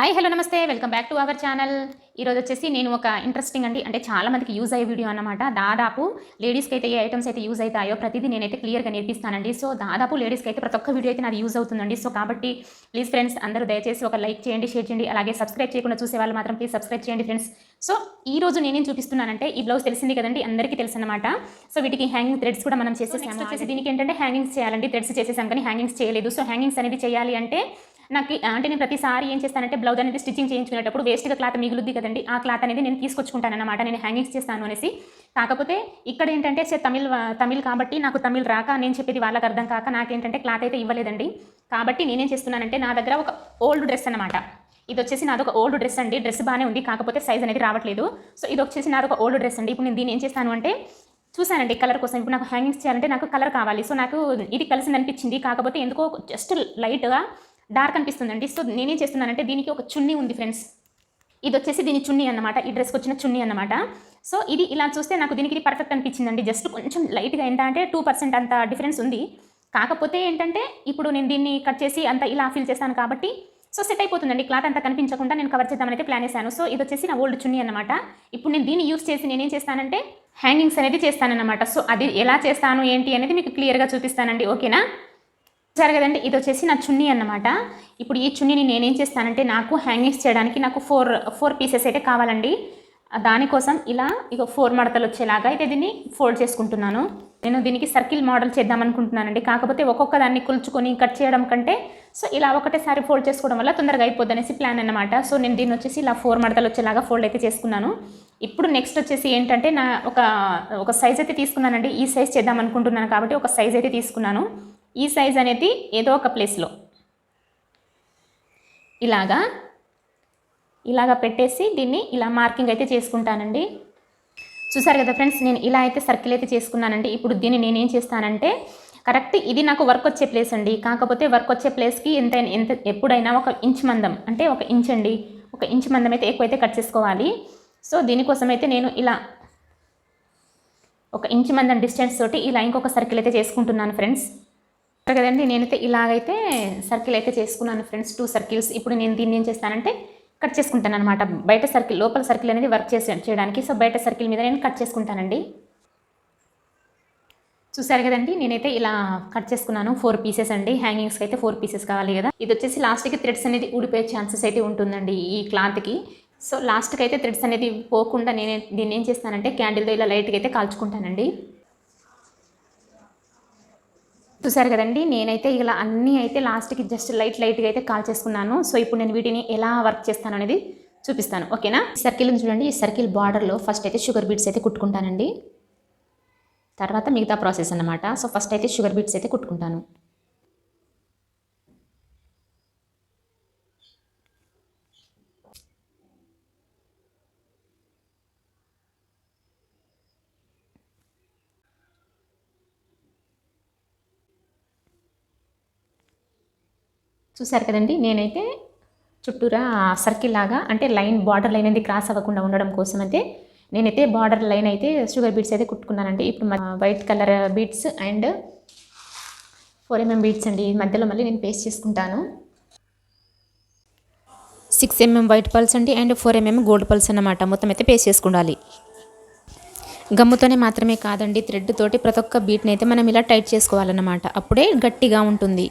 Hi hello నమస్తే. Welcome back to our channel. ఈరోజు వచ్చేసి నేను ఒక ఇంట్రెస్టింగ్ అండి. అంటే చాలా మందికి యూజ్ అయ్యే వీడియో అన్నమాట. దాదాపు లేడీస్కి అయితే ఏ ఐటమ్స్ అయితే యూజ్ అవుతాయో ప్రతిదీ నేనైతే క్లియర్గా నేర్పిస్తానండి. సో దాదాపు లేడీస్కి అయితే ప్రతి ఒక్క వీడియో అయితే నాది యూజ్ అవుతుందండి. సో కాబట్టి ప్లీజ్ ఫ్రెండ్స్ అందరూ దయచేసి ఒక లైక్ చేయండి షేర్ చేయండి. అలాగే సబ్స్క్రైబ్ చేయకుండా చూసే వాళ్ళు మాత్రం ప్లీజ్ సబ్స్క్రైబ్ చేయండి ఫ్రెండ్స్ సో ఈ రోజు నేనేం చూపిస్తున్నానంటే ఈ బ్లౌజ్ తెలిసింది కదండి అందరికీ తెలుసు అనమాట సో వీటికి హ్యాంగింగ్ థ్రెడ్స్ కూడా మనం చేసేసాము వచ్చేసి దీనికి ఏంటంటే హ్యాంగింగ్స్ చేయాలండి. థ్రెడ్స్ చేసేసాం కానీ హ్యాంగింగ్స్ చేయలేదు. సో హ్యాంగింగ్స్ అనేది చేయాలి అంటే నాకు అంటే నేను ప్రతిసారి ఏం చేస్తానంటే బ్లౌజ్ అనేది స్టిచ్చింగ్ చేయించుకునేటప్పుడు వేస్ట్గా క్లాత్ మిగులుద్ది కదండి. ఆ క్లాత్ అనేది నేను తీసుకొచ్చుకుంటాను అనమాట నేను హ్యాంగింగ్స్ చేస్తాను అనేసి. కాకపోతే ఇక్కడ ఏంటంటే సే తమిళ్ తమిళ్ కాబట్టి నాకు తమిళ్ రాక నేను చెప్పేది వాళ్ళకి అర్థం కాక నాకేంటంటే క్లాత్ అయితే ఇవ్వలేదండి. కాబట్టి నేనేం చేస్తున్నానంటే నా దగ్గర ఒక ఓల్డ్ డ్రెస్ అనమాట ఇది వచ్చేసి నాదొక ఓల్డ్ డ్రెస్ అండి. డ్రెస్ బాగానే ఉంది కాకపోతే సైజ్ అనేది రావట్లేదు. సో ఇది వచ్చేసి నాదొక ఓల్డ్ డ్రెస్ అండి. ఇప్పుడు నేను దీన్ని ఏం చేస్తాను అంటే చూసానండి కలర్ కోసం. ఇప్పుడు నాకు హ్యాంగింగ్స్ చేయాలంటే నాకు కలర్ కావాలి. సో నాకు ఇది కలిసింది అనిపించింది కాకపోతే ఎందుకో జస్ట్ లైట్గా డార్క్ అనిపిస్తుందండి. సో నేనేం చేస్తున్నానంటే దీనికి ఒక చున్నీ ఉంది ఫ్రెండ్స్. ఇది వచ్చేసి దీని చున్నీ అన్నమాట. ఈ డ్రెస్కి వచ్చిన చున్నీ అన్నమాట. సో ఇది ఇలా చూస్తే నాకు దీనికి ఇది పర్ఫెక్ట్ అనిపించిందండి. జస్ట్ కొంచెం లైట్గా ఏంటంటే టూ పర్సెంట్ అంత డిఫరెన్స్ ఉంది. కాకపోతే ఏంటంటే ఇప్పుడు నేను దీన్ని కట్ చేసి అంత ఇలా ఫిల్ చేస్తాను కాబట్టి సో సెట్ అయిపోతుందండి. క్లాత్ అంతా కనిపించకుండా నేను కవర్ చేద్దామని అయితే ప్లాన్ చేశాను. సో ఇది వచ్చేసి నా ఓల్డ్ చున్నీ అనమాట ఇప్పుడు నేను దీన్ని యూస్ చేసి నేనేం చేస్తానంటే హ్యాంగింగ్స్ అనేది చేస్తానన్నమాట. సో అది ఎలా చేస్తాను ఏంటి అనేది మీకు క్లియర్గా చూపిస్తానండి. ఓకేనా చూసారు కదండి. ఇది వచ్చేసి నా చున్నీ అన్నమాట. ఇప్పుడు ఈ చున్నీని నేనేం చేస్తానంటే నాకు హ్యాంగింగ్స్ చేయడానికి నాకు ఫోర్ ఫోర్ పీసెస్ అయితే కావాలండి. దానికోసం ఇలా ఇక ఫోర్ మడతలు వచ్చేలాగా అయితే దీన్ని ఫోల్డ్ చేసుకుంటున్నాను. నేను దీనికి సర్కిల్ మోడల్ చేద్దాం అనుకుంటున్నానండి. కాకపోతే ఒక్కొక్క దాన్ని కుల్చుకొని కట్ చేయడం కంటే సో ఇలా ఒకటేసారి ఫోల్డ్ చేసుకోవడం వల్ల తొందరగా అయిపోద్ది అనేసి ప్లాన్ అనమాట సో నేను దీన్ని వచ్చేసి ఇలా ఫోర్ మడతలు వచ్చేలాగా ఫోల్డ్ అయితే చేసుకున్నాను. ఇప్పుడు నెక్స్ట్ వచ్చేసి ఏంటంటే నా ఒక ఒక సైజ్ అయితే తీసుకున్నానండి. ఈ సైజ్ చేద్దాం అనుకుంటున్నాను కాబట్టి ఒక సైజ్ అయితే తీసుకున్నాను. ఈ సైజ్ అనేది ఏదో ఒక ప్లేస్లో ఇలాగా ఇలాగా పెట్టేసి దీన్ని ఇలా మార్కింగ్ అయితే చేసుకుంటానండి. చూసారు కదా ఫ్రెండ్స్ నేను ఇలా అయితే సర్కిల్ అయితే చేసుకున్నానండి. ఇప్పుడు దీన్ని నేనేం చేస్తానంటే కరెక్ట్ ఇది నాకు వర్క్ వచ్చే ప్లేస్ అండి. కాకపోతే వర్క్ వచ్చే ప్లేస్కి ఎంత ఎంత ఎప్పుడైనా ఒక ఇంచ్ మందం అంటే ఒక ఇంచ్ అండి ఒక ఇంచ్ మందం అయితే ఎక్కువైతే కట్ చేసుకోవాలి. సో దీనికోసం అయితే నేను ఇలా ఒక ఇంచ్ మందం డిస్టెన్స్ తోటి ఇలా ఇంకొక సర్కిల్ అయితే చేసుకుంటున్నాను ఫ్రెండ్స్ కదండి. నేనైతే ఇలాగైతే సర్కిల్ అయితే చేసుకున్నాను ఫ్రెండ్స్ టూ సర్కిల్స్ ఇప్పుడు నేను దీన్ని ఏం చేస్తానంటే కట్ చేసుకుంటాను అనమాట బయట సర్కిల్ లోపల సర్కిల్ అనేది వర్క్ చేసే చేయడానికి. సో బయట సర్కిల్ మీద నేను కట్ చేసుకుంటానండి. చూసారు కదండి. నేనైతే ఇలా కట్ చేసుకున్నాను. ఫోర్ పీసెస్ అండి. హ్యాంగింగ్స్కి అయితే ఫోర్ పీసెస్ కావాలి కదా. ఇది వచ్చేసి లాస్ట్కి థ్రెడ్స్ అనేది ఊడిపోయే ఛాన్సెస్ అయితే ఉంటుందండి ఈ క్లాత్కి సో లాస్ట్కి అయితే థ్రెడ్స్ అనేది పోకుండా నేను దీన్ని ఏం చేస్తానంటే క్యాండిల్తో ఇలా లైట్గా అయితే కాల్చుకుంటానండి. చూసారు కదండి నేనైతే ఇలా అన్నీ అయితే లాస్ట్కి జస్ట్ లైట్ లైట్గా అయితే కాల్ చేసుకున్నాను. సో ఇప్పుడు నేను వీటిని ఎలా వర్క్ చేస్తాను అనేది చూపిస్తాను. ఓకేనా? సర్కిల్ చూడండి. ఈ సర్కిల్ బార్డర్లో ఫస్ట్ అయితే షుగర్ బీట్స్ అయితే కుట్టుకుంటానండి. తర్వాత మిగతా ప్రాసెస్ అన్నమాట. సో ఫస్ట్ అయితే షుగర్ బీట్స్ అయితే కుట్టుకుంటాను. చూసారు కదండి నేనైతే చుట్టూరా సర్కిల్ లాగా అంటే లైన్ బార్డర్ లైన్ అనేది క్రాస్ అవ్వకుండా ఉండడం కోసం అయితే నేనైతే బార్డర్ లైన్ అయితే షుగర్ బీట్స్ అయితే కుట్టుకున్నానండి. ఇప్పుడు white colour beads and four mm beads అండి. ఈ మధ్యలో మళ్ళీ నేను పేస్ట్ చేసుకుంటాను. సిక్స్ ఎంఎం వైట్ పల్స్ అండి and four mm gold pearls అన్నమాట. మొత్తం అయితే పేస్ట్ చేసుకుండాలి. గమ్ముతోనే మాత్రమే కాదండి థ్రెడ్ తోటి ప్రతి ఒక్క బీట్ని అయితే మనం ఇలా టైట్ చేసుకోవాలన్నమాట. అప్పుడే గట్టిగా ఉంటుంది.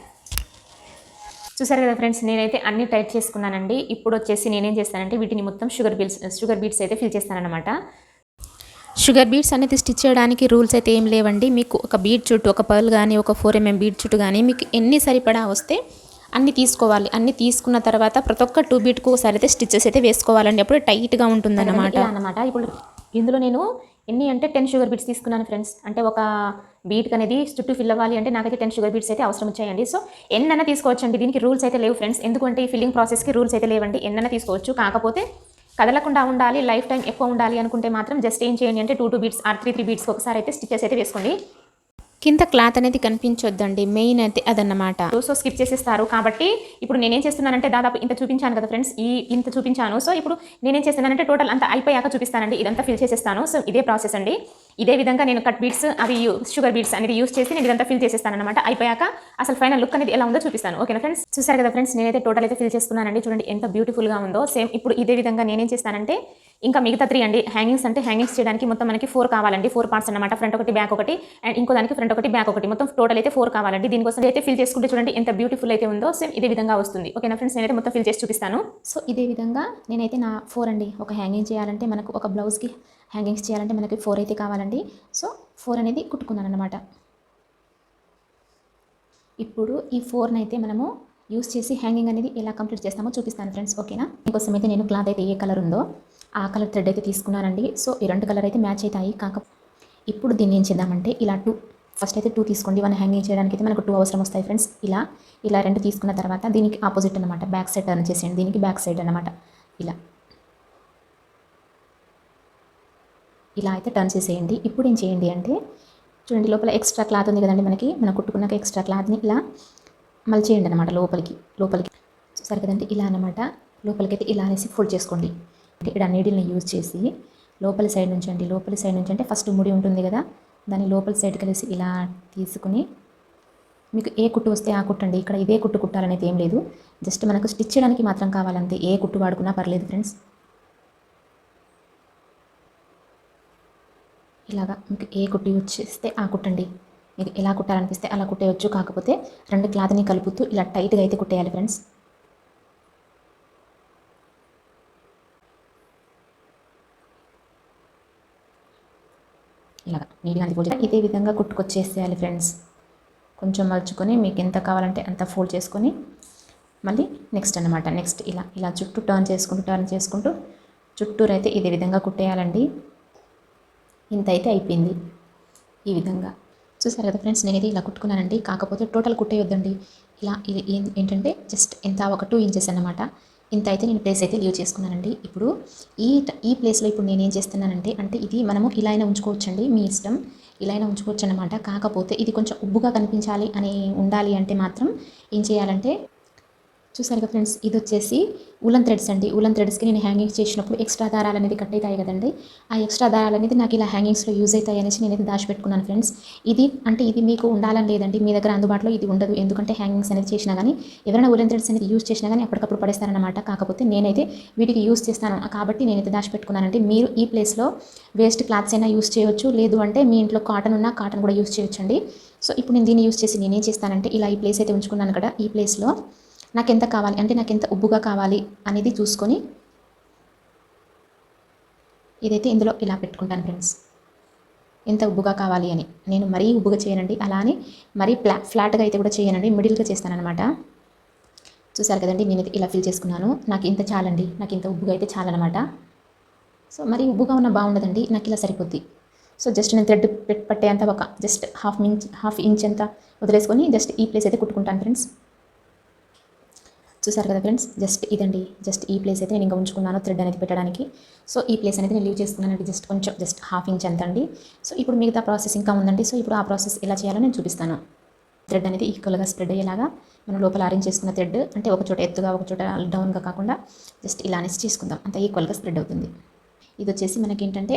చూసారు కదా ఫ్రెండ్స్ నేనైతే అన్ని టైట్ చేసుకున్నానండి. ఇప్పుడు వచ్చేసి నేనేం చేస్తానంటే వీటిని మొత్తం షుగర్ బీట్స్ షుగర్ బీట్స్ అయితే ఫిల్ చేస్తానన్నమాట. షుగర్ బీట్స్ అనేది స్టిచ్ చేయడానికి రూల్స్ అయితే ఏం లేవండి. మీకు ఒక బీట్ చుట్టూ ఒక పర్ల్ కానీ ఒక ఫోర్ ఎంఎం బీట్ చుట్టూ కానీ మీకు ఎన్ని సరిపడా వస్తే అన్ని తీసుకోవాలి. అన్ని తీసుకున్న తర్వాత ప్రతి ఒక్క టూ బీట్కు ఒకసారి అయితే స్టిచ్చెస్ అయితే వేసుకోవాలండి. అప్పుడు టైట్గా ఉంటుందన్నమాట. అన్నమాట. ఇప్పుడు ఇందులో నేను ఎన్ని అంటే టెన్ షుగర్ బీట్స్ తీసుకున్నాను ఫ్రెండ్స్ అంటే ఒక బీట్ అనేది చుట్టూ ఫిల్ అవ్వాలి అంటే నాకైతే టెన్ షుగర్ బీట్స్ అయితే అవసరం వచ్చాయండి. సో ఎన్నైనా తీసుకోవచ్చండి. దీనికి రూల్స్ అయితే లేవు ఫ్రెండ్స్ ఎందుకంటే ఈ ఫిల్లింగ్ ప్రాసెస్కి రూల్స్ అయితే లేవండి. ఎన్నైనా తీసుకోవచ్చు. కాకపోతే కదలకుండా ఉండాలి లైఫ్ టైం ఎక్కువ ఉండాలి అనుకుంటే మాత్రం జస్ట్ ఏం చేయండి అంటే two two beads or three three beads ఒకసారి అయితే స్టిచెస్ అయితే వేసుకోండి. కింద క్లాత్ అనేది కనిపించొద్దండి. మెయిన్ అయితే అదన్నమాట. సో స్కిప్ చేసేస్తారు. కాబట్టి ఇప్పుడు నేనేం చేస్తున్నానంటే దాదాపు ఇంత చూపించాను కదా ఫ్రెండ్స్ ఈ ఇంత చూపించాను. సో ఇప్పుడు నేనేం చేస్తున్నానంటే టోటల్ అంతా అయిపోయాక చూపిస్తానండి. ఇదంతా ఫిల్ చేసేస్తాను. సో ఇదే ప్రాసెస్ అండి. ఇదే విధంగా నేను కట్ బీట్స్ అవి షుగర్ బీట్స్ అనేది యూస్ చేసి నేను ఇదంతా ఫిల్ చేసేస్తాను అనమాట అయిపోయాక అసలు ఫైనల్ లుక్ అనేది ఎలా ఉందో చూపిస్తాను. ఓకేనా ఫ్రెండ్స్? చూసారు కదా ఫ్రెండ్స్ నేనైతే టోటల్ అయితే ఫిల్ చేస్తున్నానండి చూడండి ఎంత బ్యూటిఫుల్గా ఉందో. సేమ్ ఇప్పుడు ఇదే విధంగా నేనేం చేస్తానంటే ఇంకా మిగతా త్రీ అండి. హ్యాంగింగ్స్ అంటే హ్యాంగింగ్స్ చేయడానికి మొత్తం మనకి ఫోర్ కావాలండి. ఫోర్ పార్ట్స్ అనమాట ఫ్రంట్ ఒకటి బ్యాక్ ఒకటి అండ్ ఇంకో దానికి ఫ్రంట్ ఒకటి బ్యాక్ ఒకటి. మొత్తం టోటల్ అయితే ఫోర్ కావాలండి. దీనికోసం అయితే ఫిల్ చేసుకుంటే చూడండి ఎంత బ్యూటిఫుల్ అయితే ఉందో సేమ్ ఇదే విధంగా వస్తుంది. ఓకేనా ఫ్రెండ్స్ నేనైతే మొత్తం ఫిల్ చేసి చూపిస్తాను. సో ఇదే విధంగా నేనైతే నా ఫోర్ అండి. ఒక హ్యాంగింగ్ చేయాలంటే మనకు ఒక బ్లౌజ్కి హ్యాంగింగ్స్ చేయాలంటే మనకి ఫోర్ అయితే కావాలండి. సో ఫోర్ అనేది కుట్టుకున్నాను అనమాట ఇప్పుడు ఈ ఫోర్ని అయితే మనము యూస్ చేసి హ్యాంగింగ్ అనేది ఎలా కంప్లీట్ చేస్తామో చూపిస్తాను ఫ్రెండ్స్ ఓకేనా దీనికోసం అయితే నేను క్లాత్ అయితే ఏ కలర్ ఉందో. ఆ కలర్ థ్రెడ్ అయితే తీసుకున్నానండి. సో ఈ రెండు కలర్ అయితే మ్యాచ్ అవుతాయి. కాక ఇప్పుడు దీన్ని ఏం చేద్దామంటే ఇలా టూ ఫస్ట్ అయితే టూ తీసుకోండి. వన్ హ్యాంగింగ్ చేయడానికి అయితే మనకు టూ అవసరం వస్తాయి ఫ్రెండ్స్ ఇలా ఇలా రెండు తీసుకున్న తర్వాత దీనికి ఆపోజిట్ అనమాట బ్యాక్ సైడ్ టర్న్ చేసేయండి. దీనికి బ్యాక్ సైడ్ అనమాట ఇలా. ఇలా అయితే టర్న్ చేసేయండి. ఇప్పుడు ఏం చేయండి అంటే చూడండి లోపల ఎక్స్ట్రా క్లాత్ ఉంది కదండి మనకి. మనం కుట్టుకున్నాక ఎక్స్ట్రా క్లాత్ని ఇలా మళ్ళీ చేయండి అనమాట లోపలికి. లోపలికి. చూసారు కదండి? ఇలా అనమాట లోపలికి అయితే ఇలా అనేసి ఫోల్డ్ చేసుకోండి. ఇక్కడ నీడిల్ని యూజ్ చేసి లోపల సైడ్ నుంచి అండి లోపలి సైడ్ నుంచి అంటే ఫస్ట్ ముడి ఉంటుంది కదా దాన్ని లోపల సైడ్ కలిసి ఇలా తీసుకుని మీకు ఏ కుట్టు వస్తే ఆ కుట్టండి ఇక్కడ ఇదే కుట్టు కుట్టాలనేది ఏం లేదు. జస్ట్ మనకు స్టిచ్ చేయడానికి మాత్రం కావాలంతే ఏ కుట్టు వాడుకున్నా పర్లేదు ఫ్రెండ్స్ ఇలాగా మీకు ఏ కుట్టు యూజ్ చేస్తే ఆ కుట్టండి మీకు ఎలా కుట్టాలనిపిస్తే అలా కుట్టేయచ్చు. కాకపోతే రెండు క్లాత్ని కలుపుతూ ఇలా టైట్గా అయితే కుట్టేయాలి ఫ్రెండ్స్ ఇలాగా నీట్గా అది ఇదే విధంగా కుట్టుకొచ్చేసేయాలి ఫ్రెండ్స్. కొంచెం మలుచుకొని మీకు ఎంత కావాలంటే అంత ఫోల్డ్ చేసుకొని మళ్ళీ నెక్స్ట్ అనమాట నెక్స్ట్ ఇలా ఇలా చుట్టూ టర్న్ చేసుకుంటూ టర్న్ చేసుకుంటూ చుట్టూరు అయితే ఇదే విధంగా కుట్టేయాలండి. ఇంత అయితే అయిపోయింది ఈ విధంగా. చూసారు కదా ఫ్రెండ్స్ నేనైతే ఇలా కుట్టుకున్నానండి. కాకపోతే టోటల్ కుట్టేయొద్దండి. ఇలా ఇది ఏం- ఏంటంటే జస్ట్ ఎంత ఒక టూ ఇంచెస్ అనమాట ఇంత అయితే నేను ప్లేస్ అయితే లీవ్ చేసుకున్నానండి. ఇప్పుడు ఈ ఈ ప్లేస్లో ఇప్పుడు నేను ఏం చేస్తున్నానంటే అంటే ఇది మనము ఇలా అయినా ఉంచుకోవచ్చండి మీ ఇష్టం. ఇలా అయినా ఉంచుకోవచ్చు అనమాట కాకపోతే ఇది కొంచెం ఉబ్బుగా కనిపించాలి అని ఉండాలి అంటే మాత్రం ఏం చేయాలంటే చూసారు కదా ఫ్రెండ్స్ ఇది వచ్చేసి ఉలన్ థ్రెడ్స్ అండి. ఉలన్ థ్రెడ్స్కి నేను హ్యాంగింగ్స్ చేసినప్పుడు ఎక్స్ట్రా దారాలు అనేది కట్ అవుతాయి కదండి. ఆ ఎక్స్ట్రా దారాలు అనేది నాకు ఇలా హ్యాంగింగ్స్లో యూజ్ అవుతాయి అనేసి నేనైతే దాచిపెట్టుకున్నాను ఫ్రెండ్స్. ఇది అంటే ఇది మీకు ఉండాలని లేదండి. మీ దగ్గర అందుబాటులో ఇది ఉండదు. ఎందుకంటే హ్యాంగింగ్స్ అనేది చేసినా కానీ ఎవరైనా ఉలన్ థ్రెడ్స్ అనేది యూజ్ చేసినా కానీ అప్పటికప్పుడు పడేస్తారనమాట కాకపోతే నేనైతే వీటికి యూజ్ చేస్తాను. కాబట్టి నేనైతే దాచిపెట్టుకున్నానంటే మీరు ఈ ప్లేస్లో వేస్ట్ క్లాత్స్ అయినా యూజ్ చేయొచ్చు. లేదు అంటే మీ ఇంట్లో కాటన్ ఉన్నా కాటన్ కూడా యూజ్ చేయొచ్చండి. సో ఇప్పుడు నేను దీన్ని యూజ్ చేసి నేనేం చేస్తానంటే ఇలా ఈ ప్లేస్ అయితే ఉంచుకున్నాను కదా ఈ ప్లేస్లో నాకు ఎంత కావాలి? అంటే నాకు ఎంత ఉబ్బుగా కావాలి అనేది చూసుకొని ఇదైతే ఇందులో ఇలా పెట్టుకుంటాను ఫ్రెండ్స్. ఎంత ఉబ్బుగా కావాలి అని. నేను మరీ ఉబ్బుగా చేయనండి. అలా అని మరీ ఫ్లా ఫ్లాట్గా అయితే కూడా చేయనండి. మిడిల్గా చేస్తానన్నమాట. చూసారు కదండి? నేనైతే ఇలా ఫిల్ చేసుకున్నాను. నాకు ఇంత చాలండి. నాకు ఇంత ఉబ్బుగా అయితే చాలన్నమాట. సో మరి ఉబ్బుగా ఉన్న బాగుండదండి. నాకు ఇలా సరిపోద్ది. సో జస్ట్ నేను థ్రెడ్ పెట్ పట్టేంత ఒక just half inch half inch అంత వదిలేసుకొని జస్ట్ ఈ ప్లేస్ అయితే కుట్టుకుంటాను ఫ్రెండ్స్. చూసారు కదా ఫ్రెండ్స్? జస్ట్ ఇదండి. జస్ట్ ఈ ప్లేస్ అయితే నేను ఇంకా ఉంచుకున్నాను థ్రెడ్ అనేది పెట్టడానికి. సో ఈ ప్లేస్ అనేది నేను లీవ్ చేసుకున్నానండి జస్ట్ కొంచెం జస్ట్ హాఫ్ ఇంచ్ ఎంత అండి. సో ఇప్పుడు మిగతా ప్రాసెస్ ఇంకా ఉందండి. సో ఇప్పుడు ఆ ప్రాసెస్ ఎలా చేయాలో నేను చూపిస్తాను. థ్రెడ్ అనేది ఈక్వల్గా స్ప్రెడ్ అయ్యేలాగా మనం లోపల అరేంజ్ చేసుకున్న థ్రెడ్ అంటే ఒక చోట ఎత్తుగా ఒక చోట డౌన్గా కాకుండా జస్ట్ ఇలా అనేసి చేసుకుందాం. అంత ఈక్వల్గా స్ప్రెడ్ అవుతుంది. ఇది వచ్చేసి మనకి ఏంటంటే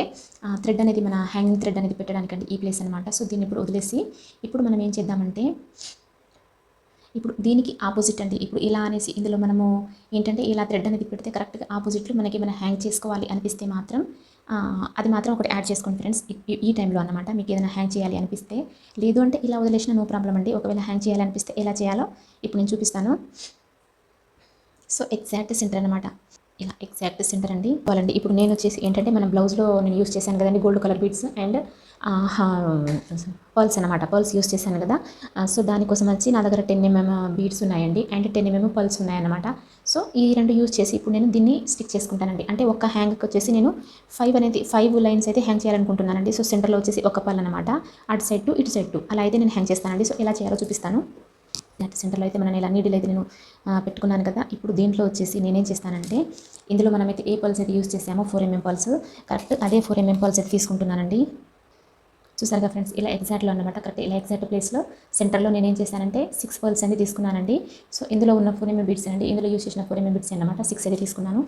థ్రెడ్ అనేది మన హ్యాంగింగ్ థ్రెడ్ అనేది పెట్టడానికండి ఈ ప్లేస్ అనమాట సో దీన్ని ఇప్పుడు వదిలేసి ఇప్పుడు మనం ఏం చేద్దామంటే ఇప్పుడు దీనికి ఆపోజిట్ అండి. ఇప్పుడు ఇలా అనేసి ఇందులో మనము ఏంటంటే ఇలా థ్రెడ్ అనేది పెడితే కరెక్ట్గా ఆపోజిట్లో మనకి ఏమైనా హ్యాంగ్ చేసుకోవాలి అనిపిస్తే మాత్రం అది మాత్రం ఒకటి యాడ్ చేసుకోండి ఫ్రెండ్స్ ఈ- ఈ టైంలో అన్నమాట. మీకు ఏదైనా హ్యాంగ్ చేయాలి అనిపిస్తే. లేదు అంటే ఇలా వదిలేసిన నో ప్రాబ్లం అండి. ఒకవేళ హ్యాంగ్ చేయాలి అనిపిస్తే ఎలా చేయాలో ఇప్పుడు నేను చూపిస్తాను. సో ఎగ్జాక్ట్ సెంటర్ అనమాట ఇలా ఎగ్జాక్ట్ సెంటర్ అండి. వాళ్ళండి ఇప్పుడు నేను వచ్చేసి ఏంటంటే మన బ్లౌజ్లో నేను యూస్ చేశాను కదండి gold colour beads and pearls అనమాట పర్ల్స్ యూస్ చేశాను కదా. సో దానికోసం వచ్చి నా దగ్గర టెన్ ఎంఎం బీడ్స్ ఉన్నాయండి. అండ్ టెన్ ఎంఎం పర్ల్స్ ఉన్నాయన్నమాట. సో ఈ రెండు యూస్ చేసి ఇప్పుడు నేను దీన్ని స్టిక్ చేసుకుంటానండి. అంటే ఒక హ్యాంగ్కి వచ్చేసి నేను ఫైవ్ అనేది ఫైవ్ లైన్స్ అయితే హ్యాంగ్ చేయాలనుకుంటున్నానండి. సో సెంటర్లో వచ్చేసి ఒక పర్ల్ అనమాట అటు సైడ్ టు ఇటు సైడ్ టు. అలా అయితే నేను హ్యాంగ్ చేస్తానండి. సో ఎలా చేయాలో చూపిస్తాను. నెట్ సెంటర్లో అయితే మనం ఇలా నీడిల్ అయితే నేను పెట్టుకున్నాను కదా. ఇప్పుడు దీంట్లో వచ్చేసి నేనేం చేస్తానంటే ఇందులో మనమైతే ఏ పల్స్ అయితే యూస్ చేసామో ఫోర్ ఎంఎం పల్స్ కరెక్ట్ అదే ఫోర్ ఎంఎం పల్స్ అయితే తీసుకుంటున్నానండి. చూసారుగా ఫ్రెండ్స్ ఇలా ఎగ్జాక్ట్లో అనమాట కరెక్ట్ ఇలా ఎగ్జాక్ట్ ప్లేస్లో సెంటర్లో నేను ఏం చేశానంటే సిక్స్ పర్ల్స్ అనేది తీసుకున్నానండి. సో ఇందులో ఉన్న ఫోర్ ఎంఎం బీట్స్ అండి ఇందులో యూస్ చేసిన ఫోర్ ఎంఎం బీట్స్ అనమాట సిక్స్ అయితే తీసుకున్నాను.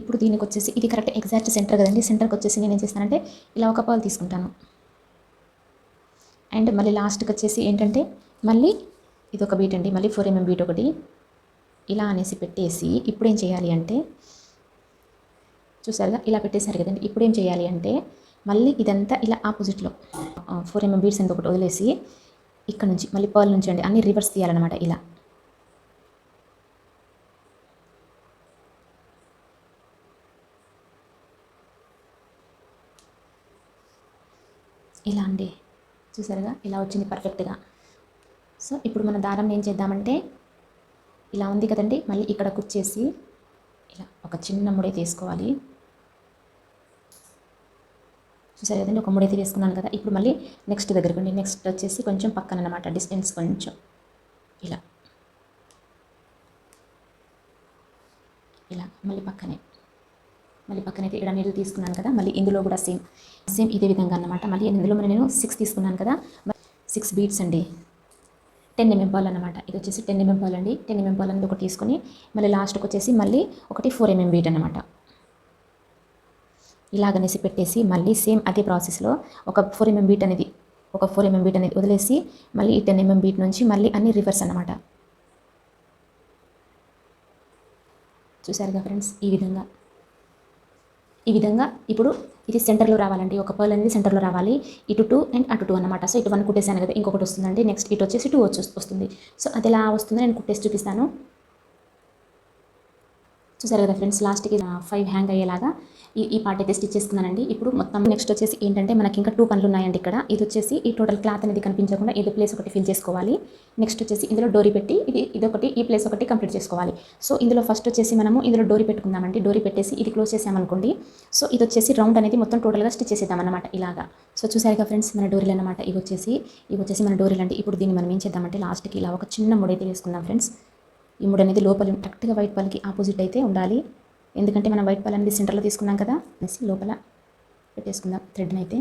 ఇప్పుడు దీనికి వచ్చేసి ఇది కరెక్ట్ ఎగ్జాక్ట్ సెంటర్ కదండి సెంటర్కి వచ్చేసి నేను ఏం చేస్తానంటే ఇలా ఒక పర్ల్ తీసుకుంటాను. అండ్ మళ్ళీ లాస్ట్కి వచ్చేసి ఏంటంటే మళ్ళీ ఇది ఒక బీట్ అండి మళ్ళీ ఫోర్ ఎంఎం బీట్ ఒకటి. ఇలా అనేసి పెట్టేసి ఇప్పుడు ఏం చేయాలి అంటే చూసారుగా ఇలా పెట్టేశారు కదండి ఇప్పుడు ఏం చేయాలి అంటే మళ్ళీ ఇదంతా ఇలా ఆపోజిట్లో ఫోర్ ఎంఎం బీడ్స్ ఎంత ఒకటి వదిలేసి ఇక్కడ నుంచి మళ్ళీ పర్ల్ నుంచి అండి అన్ని రివర్స్ తీయాలన్నమాట ఇలా. ఇలా అండి. చూసారుగా? ఇలా వచ్చింది పర్ఫెక్ట్గా సో ఇప్పుడు మన దారం ఏం చేద్దామంటే ఇలా ఉంది కదండి మళ్ళీ ఇక్కడ కుచ్చేసి ఇలా ఒక చిన్న ముడే తీసుకోవాలి. చూసారు కదండి ఒక ముడైతే వేసుకున్నాను కదా. ఇప్పుడు మళ్ళీ నెక్స్ట్ దగ్గరకు అండి. నెక్స్ట్ వచ్చేసి కొంచెం పక్కన అనమాట డిస్టెన్స్ కొంచెం. ఇలా. ఇలా మళ్ళీ పక్కనే. మళ్ళీ పక్కనైతే ఇక్కడ నీళ్ళు తీసుకున్నాను కదా మళ్ళీ ఇందులో కూడా సేమ్ సేమ్ ఇదే విధంగా అన్నమాట. మళ్ళీ ఇందులో మరి నేను సిక్స్ తీసుకున్నాను కదా. సిక్స్ బీట్స్ అండి. టెన్ ఎంఎం పాలు అనమాట ఇది వచ్చేసి టెన్ ఎంఎం పాలు అండి. టెన్ ఎంఎం పాలు అనేది ఒకటి తీసుకొని మళ్ళీ లాస్ట్కి వచ్చేసి మళ్ళీ ఒకటి ఫోర్ ఎంఎం బీట్ అనమాట ఇలాగనేసి పెట్టేసి మళ్ళీ సేమ్ అదే ప్రాసెస్లో ఒక ఫోర్ ఎంఎం బీట్ అనేది ఒక ఫోర్ ఎంఎం బీట్ అనేది వదిలేసి మళ్ళీ ఈ టెన్ ఎంఎం బీట్ నుంచి మళ్ళీ అన్ని రివర్స్ అనమాట చూసారుగా ఫ్రెండ్స్? ఈ విధంగా. ఈ విధంగా ఇప్పుడు ఇది సెంటర్లో రావాలండి. ఒక పర్ల్ అనేది సెంటర్లో రావాలి. ఇటు టూ అండ్ అటు టూ అనమాట సో ఇటు వన్ కుట్టేసాను కదా ఇంకొకటి వస్తుందండి. నెక్స్ట్ ఇటు వచ్చేసి టూ వచ్చి వస్తుంది. సో అది ఎలా వస్తుందో నేను కుట్టేసి చూపిస్తాను. చూసారు కదా ఫ్రెండ్స్? లాస్ట్కి ఫైవ్ హ్యాంగ్ అయ్యేలాగా ఈ ఈ పార్ట్ అయితే స్టిచ్ చేస్తున్నానండి ఇప్పుడు మొత్తం నెక్స్ట్ వచ్చేసి ఏంటంటే మనకి ఇంకా టూ పనులు ఉన్నాయండి ఇక్కడ. ఇది వచ్చేసి ఈ టోటల్ క్లాత్ అనేది కనిపించకుండా ఇది ప్లేస్ ఒకటి ఫిల్ చేసుకోవాలి. నెక్స్ట్ వచ్చేసి ఇందులో డోరీ పెట్టి ఇది ఇదొకటి ఈ ప్లేస్ ఒకటి కంప్లీట్ చేసుకోవాలి. సో ఇందులో ఫస్ట్ వచ్చేసి మనము ఇందులో డోరీ పెట్టుకుందామండి. డోరీ పెట్టేసి ఇది క్లోజ్ చేసామనుకోండి. సో ఇది వచ్చేసి రౌండ్ అనేది మొత్తం టోటల్గా స్టిచ్ చేసేద్దాం అనమాట ఇలాగా. సో చూసారుగా ఫ్రెండ్స్ మన డోరీలు అనమాట ఇవి వచ్చేసి ఇవి వచ్చేసి మన డోరీలు అంటే ఇప్పుడు దీన్ని మనం ఏం చేద్దామంటే లాస్ట్కి ఇలా ఒక చిన్న ముడైతే వేసుకుందాం ఫ్రెండ్స్ ఈ ముడి అనేది లోపల కరెక్ట్గా వైట్ పాలకి ఆపోజిట్ అయితే ఉండాలి. ఎందుకంటే మనం వైట్ పాల్ అనేది సెంటర్లో తీసుకున్నాం కదా అనేసి లోపల పెట్టేసుకుందాం థ్రెడ్ని అయితే.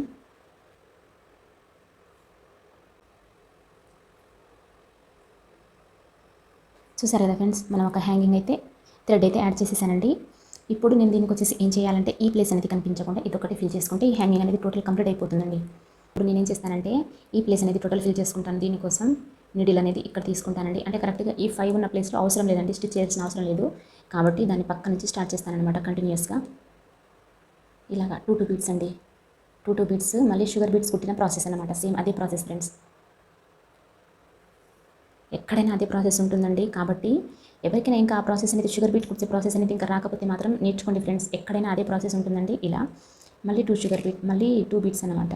చూసారు కదా ఫ్రెండ్స్ మనం ఒక హ్యాంగింగ్ అయితే థ్రెడ్ అయితే యాడ్ చేసేసానండి. ఇప్పుడు నేను దీనికి వచ్చేసి ఏం చేయాలంటే ఈ ప్లేస్ అనేది కనిపించకుండా ఇదొకటి ఫిల్ చేసుకుంటే ఈ హ్యాంగింగ్ అనేది టోటల్ కంప్లీట్ అయిపోతుందండి. ఇప్పుడు నేను ఏం చేస్తానంటే ఈ ప్లేస్ అనేది టోటల్ ఫిల్ చేసుకుంటాను దీనికోసం. నీడిల్ అనేది ఇక్కడ తీసుకుంటానండి. అంటే కరెక్ట్గా ఈ ఫైవ్ ఉన్న ప్లేస్లో అవసరం లేదండి. స్టిచ్ చేయాల్సిన అవసరం లేదు. కాబట్టి దాన్ని పక్క నుంచి స్టార్ట్ చేస్తానమాట కంటిన్యూస్గా ఇలాగా టూ టూ బీట్స్ అండి. టూ టూ బీట్స్ మళ్ళీ షుగర్ బీట్స్ కుట్టిన ప్రాసెస్ అనమాట సేమ్ అదే ప్రాసెస్ ఫ్రెండ్స్ ఎక్కడైనా అదే ప్రాసెస్ ఉంటుందండి. కాబట్టి ఎవరికైనా ఇంకా ఆ ప్రాసెస్ అనేది షుగర్ బీట్ కుట్టే ప్రాసెస్ అనేది ఇంకా రాకపోతే మాత్రం నేర్చుకోండి ఫ్రెండ్స్ ఎక్కడైనా అదే ప్రాసెస్ ఉంటుందండి. ఇలా మళ్ళీ టూ షుగర్ బీట్ మళ్ళీ టూ బీట్స్ అనమాట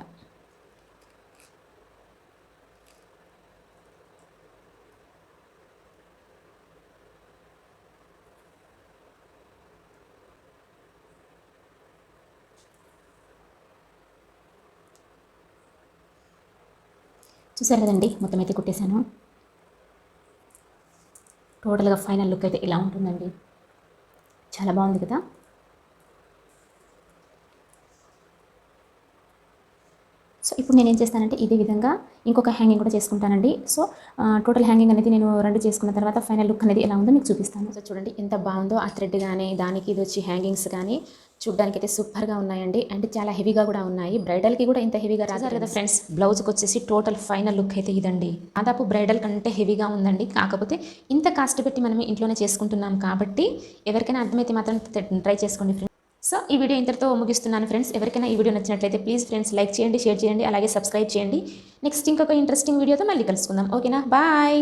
చూసారు కదండి? మొత్తం అయితే కుట్టేశాను. టోటల్గా ఫైనల్ లుక్ అయితే ఇలా ఉంటుందండి. చాలా బాగుంది కదా? సో ఇప్పుడు నేను ఏం చేస్తానంటే ఇదే విధంగా ఇంకొక హ్యాంగింగ్ కూడా చేసుకుంటానండి. సో టోటల్ హ్యాంగింగ్ అనేది నేను రెండు చేసుకున్న తర్వాత ఫైనల్ లుక్ అనేది ఎలా ఉందో మీకు చూపిస్తాను. సో చూడండి ఎంత బాగుందో ఆ థ్రెడ్ కానీ దానికి ఇది వచ్చి హ్యాంగింగ్స్ కానీ చూడ్డానికి అయితే సూపర్గా ఉన్నాయండి. అండ్ చాలా హెవీగా కూడా ఉన్నాయి. బ్రైడల్కి కూడా ఇంత హెవీగా రాదు కదా ఫ్రెండ్స్? బ్లౌజ్కి వచ్చేసి టోటల్ ఫైనల్ లుక్ అయితే ఇదండి. దాదాపు బ్రైడల్ కంటే హెవీగా ఉందండి. కాకపోతే ఇంత కాస్ట్ పెట్టి మనం ఇంట్లోనే చేసుకుంటున్నాం కాబట్టి ఎవరికైనా అర్థమైతే మాత్రం ట్రై చేసుకోండి ఫ్రెండ్స్. సో ఈ వీడియో ఇంతటితో ముగిస్తున్నాను ఫ్రెండ్స్. ఎవరికైనా ఈ వీడియో నచ్చినట్లయితే ప్లీజ్ ఫ్రెండ్స్ లైక్ చేయండి షేర్ చేయండి అలాగే సబ్స్క్రైబ్ చేయండి. నెక్స్ట్ ఇంకొక ఇంట్రెస్టింగ్ వీడియోతో మళ్ళీ కలుసుకుందాం. ఓకేనా? బాయ్!